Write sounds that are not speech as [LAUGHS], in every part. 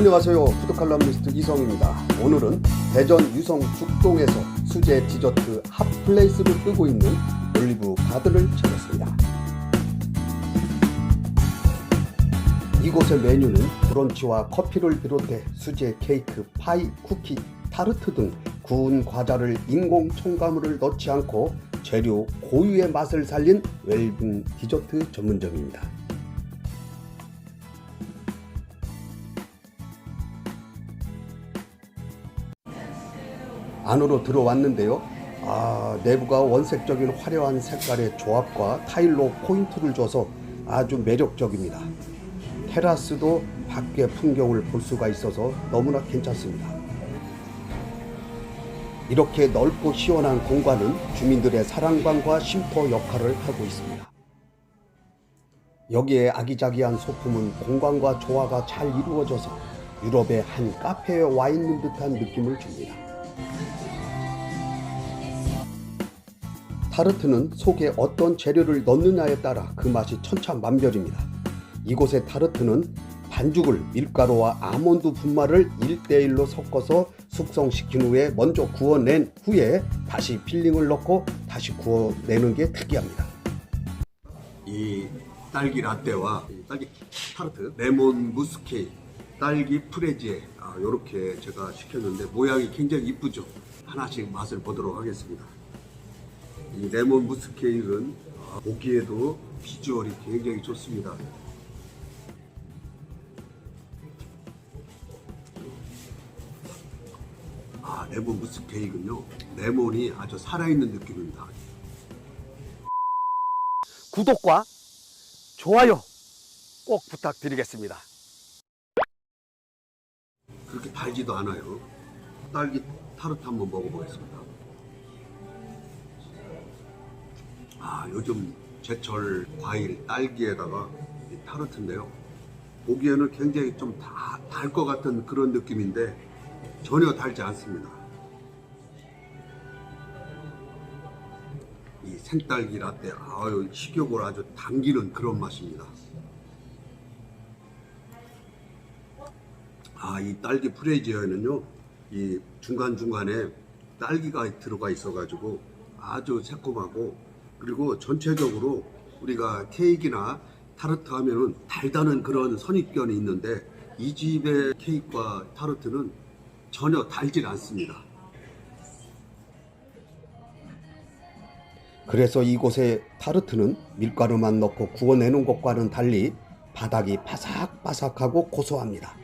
안녕하세요. 푸드 칼럼니스트 이성입니다. 오늘은 대전 유성 죽동에서 수제 디저트 핫플레이스를 뜨고 있는 올리브 가드를 찾았습니다. 이곳의 메뉴는 브런치와 커피를 비롯해 수제 케이크, 파이, 쿠키, 타르트 등 구운 과자를 인공 첨가물을 넣지 않고 재료 고유의 맛을 살린 웰빙 디저트 전문점입니다. 안으로 들어왔는데요. 아, 내부가 원색적인 화려한 색깔의 조합과 타일로 포인트를 줘서 아주 매력적입니다. 테라스도 밖의 풍경을 볼 수가 있어서 너무나 괜찮습니다. 이렇게 넓고 시원한 공간은 주민들의 사랑방과 쉼터 역할을 하고 있습니다. 여기에 아기자기한 소품은 공간과 조화가 잘 이루어져서 유럽의 한 카페에 와 있는 듯한 느낌을 줍니다. 타르트는 속에 어떤 재료를 넣느냐에 따라 그 맛이 천차만별입니다. 이곳의 타르트는 반죽을 밀가루와 아몬드 분말을 1대1로 섞어서 숙성시킨 후에 먼저 구워낸 후에 다시 필링을 넣고 다시 구워내는 게 특이합니다. 이 딸기 라떼와 딸기 타르트, 레몬 무스케, 딸기 프레지에 이렇게 제가 시켰는데 모양이 굉장히 이쁘죠. 하나씩 맛을 보도록 하겠습니다. 이 레몬 무스 케이크는 아, 보기에도 비주얼이 굉장히 좋습니다. 아, 레몬 무스 케이크는요. 레몬이 아주 살아있는 느낌입니다. 구독과 좋아요 꼭 부탁드리겠습니다. 그렇게 달지도 않아요. 딸기 타르트 한번 먹어보겠습니다. 아, 요즘 제철 과일 딸기에다가 이 타르트인데요. 보기에는 굉장히 좀달것 같은 그런 느낌인데 전혀 달지 않습니다. 이 생딸기 라떼, 아유, 식욕을 아주 당기는 그런 맛입니다. 아, 이 딸기 프레지어에는요, 이 중간 중간에 딸기가 들어가 있어가지고 아주 새콤하고 그리고 전체적으로 우리가 케이크나 타르트 하면은 달다는 그런 선입견이 있는데 이 집의 케이크와 타르트는 전혀 달질 않습니다. 그래서 이곳의 타르트는 밀가루만 넣고 구워내는 것과는 달리 바닥이 바삭바삭하고 고소합니다.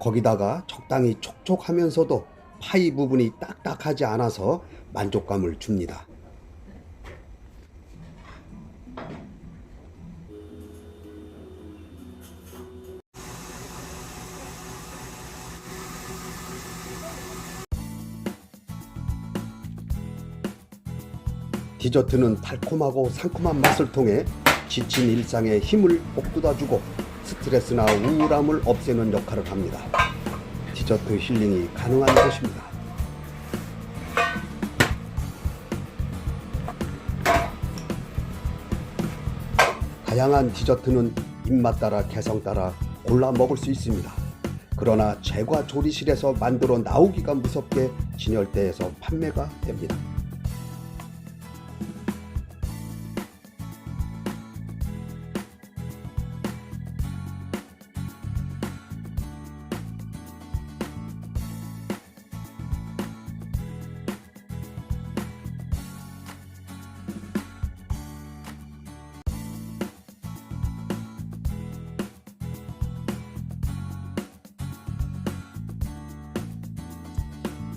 거기다가 적당히 촉촉하면서도 파이 부분이 딱딱하지 않아서 만족감을 줍니다. 디저트는 달콤하고 상큼한 맛을 통해 지친 일상에 힘을 북돋아주고 스트레스나 우울함을 없애는 역할을 합니다. 디저트 힐링이 가능한 곳입니다. 다양한 디저트는 입맛 따라 개성 따라 골라 먹을 수 있습니다. 그러나 제과 조리실에서 만들어 나오기가 무섭게 진열대에서 판매가 됩니다.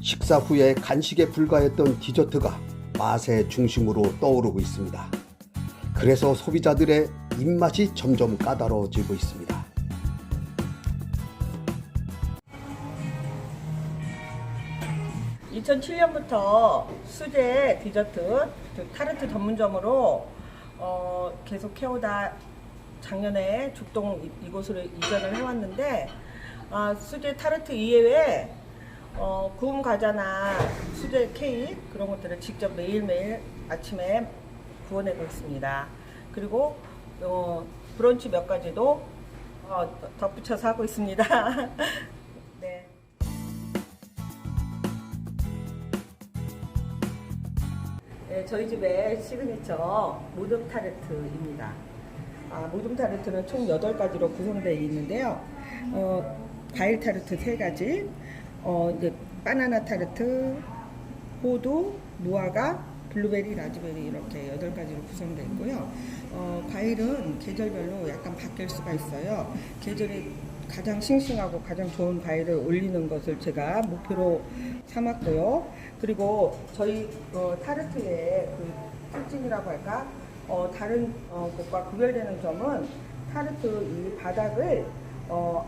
식사 후에 간식에 불과했던 디저트가 맛의 중심으로 떠오르고 있습니다. 그래서 소비자들의 입맛이 점점 까다로워지고 있습니다. 이 2007년부터 수제 디저트 그 타르트 전문점으로 어, 계속 해오다 작년에 죽동 이- 이곳으로 이전을 해왔는데 아, 수제 타르트 이외에 어, 구운 과자나 수제 케이크 그런 것들을 직접 매일매일 아침에 구워내고 있습니다. 그리고 어, 브런치 몇 가지도 어, 덧붙여서 하고 있습니다. [LAUGHS] 네. 네, 저희 집의 시그니처 모듬 타르트입니다. 아, 모듬 타르트는 총 8가지로 구성되어 있는데요. 어, 과일 타르트 3가지, 어, 이제 바나나 타르트, 호두, 무화과, 블루베리, 라즈베리 이렇게 8가지로 구성되어 있고요. 어, 과일은 계절별로 약간 바뀔 수가 있어요. 계절이 가장 싱싱하고 가장 좋은 과일을 올리는 것을 제가 목표로 삼았고요. 그리고 저희 어, 타르트의 그 특징이라고 할까? 어, 다른 어, 것과 구별되는 점은 타르트 이 바닥을 어,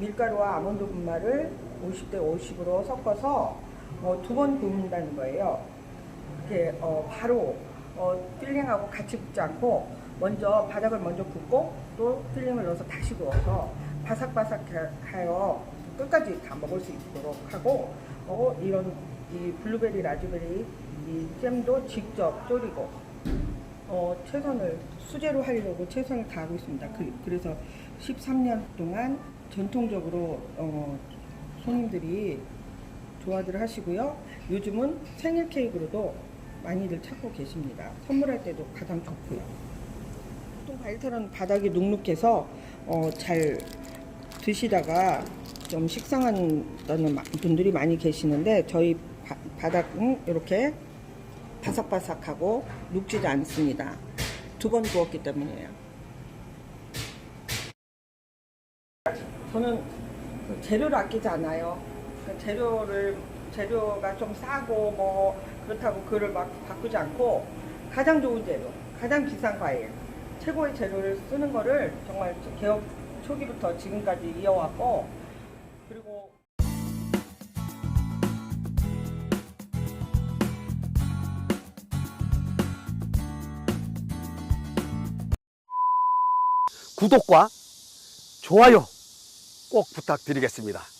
밀가루와 아몬드 분말을 50대 50으로 섞어서 어, 두번 굽는다는 거예요. 이렇게 어, 바로 어, 필링하고 같이 굽지 않고 먼저 바닥을 먼저 굽고 또 필링을 넣어서 다시 구워서 바삭바삭하여 끝까지 다 먹을 수 있도록 하고 어, 이런 이 블루베리 라즈베리 이 잼도 직접 졸이고 어, 최선을 수제로 하려고 최선을 다하고 있습니다. 그, 그래서 13년 동안 전통적으로 어, 손님들이 좋아들 하시고요. 요즘은 생일 케이크로도 많이들 찾고 계십니다. 선물할 때도 가장 좋고요. 보통 과일털은 바닥이 눅눅해서 어, 잘 드시다가 좀 식상한다는 마- 분들이 많이 계시는데 저희 바, 바닥은 이렇게 바삭바삭하고 눅지지 않습니다. 두 번 구웠기 때문이에요. 저는 그 재료를 아끼지 않아요. 그 재료를 재료가 좀 싸고 뭐 그렇다고 그를 막 바꾸지 않고 가장 좋은 재료, 가장 비싼 과일, 최고의 재료를 쓰는 거를 정말 개업 초기부터 지금까지 이어왔고 그리고 구독과 좋아요 꼭 부탁드리겠습니다.